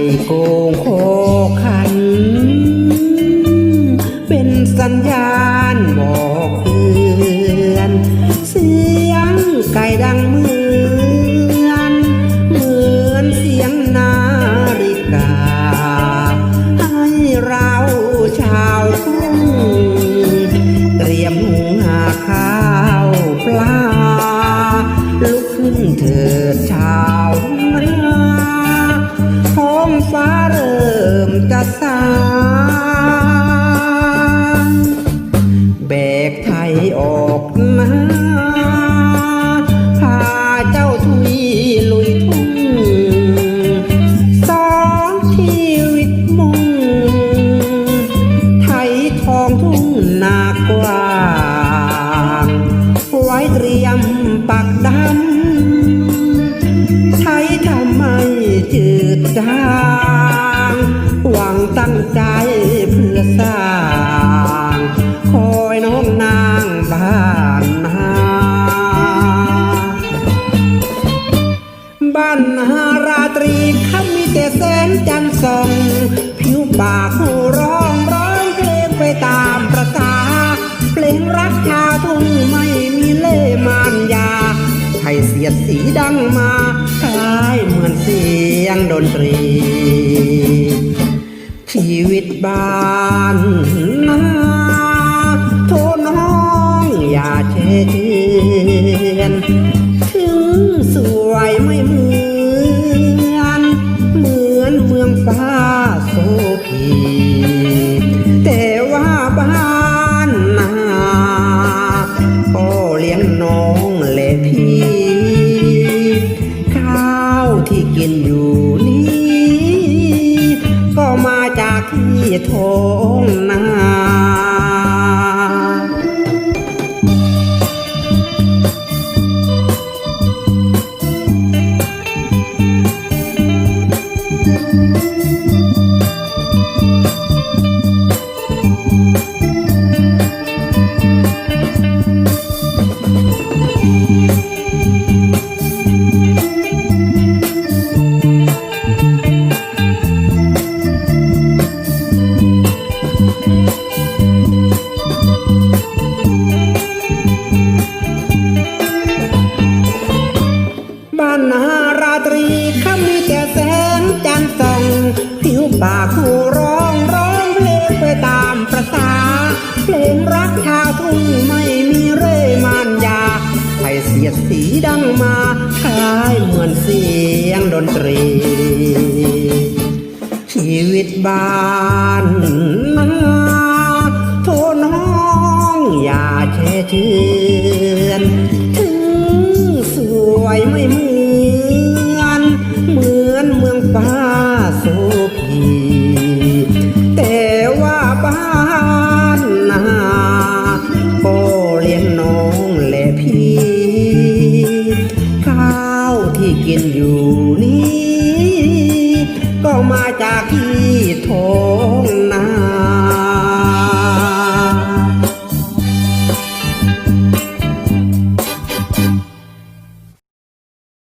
ก่โกงโคขัน เป็นสัญญาณบอกเตือน เสียงไก่ดังเหมือน เหมือนเสียงนาฬิกา ให้เราชาวทุ่งเตรียมหุงหาข้า ไทยออกนาพาเจ้าทุยลุยทุ่งสองชีวิตมุ่งไทยทองทุ่งนากว้างไว้เตรียมปักดำใช้ทำไมจืดจางหวังตั้งใจ นางบ้านนาบ้านนาราตรีเขามีแต่แสงจันทร์ส่อง ผิวปากหูร้องร้องเพลงไปตามประสาเพลงรักชาทุ่งไม่มีเล่มานยาให้เสียดสีดังมาคล้ายเหมือนเสียงดนตรี ชีวิตบ้านนาโทน้ อย่าเชเชือนถึงสวยไม่เหมือน เหมือนเมืองฟ้าโซพีแต่ว่าบ้านนาก็เลี้ยงน้องและพี่ข้าวที่กินอยู่นี้ ก็มาจากที่ท้องนา บ้านนาราตรีเขามีแต่แส ผิวปากหูร้องร้องเพลงไปตามประสาเพลงรักชาวทุ่งไม่มีเร่มานยาให้เสียดสีดังมาคล้ายเหมือนเสียงดนตรี ชีวิตบ้านนาโทน้องอย่าเชเชือนถึงสวยไม่หมื นอยู่นี้ ก็มาจากที่ทง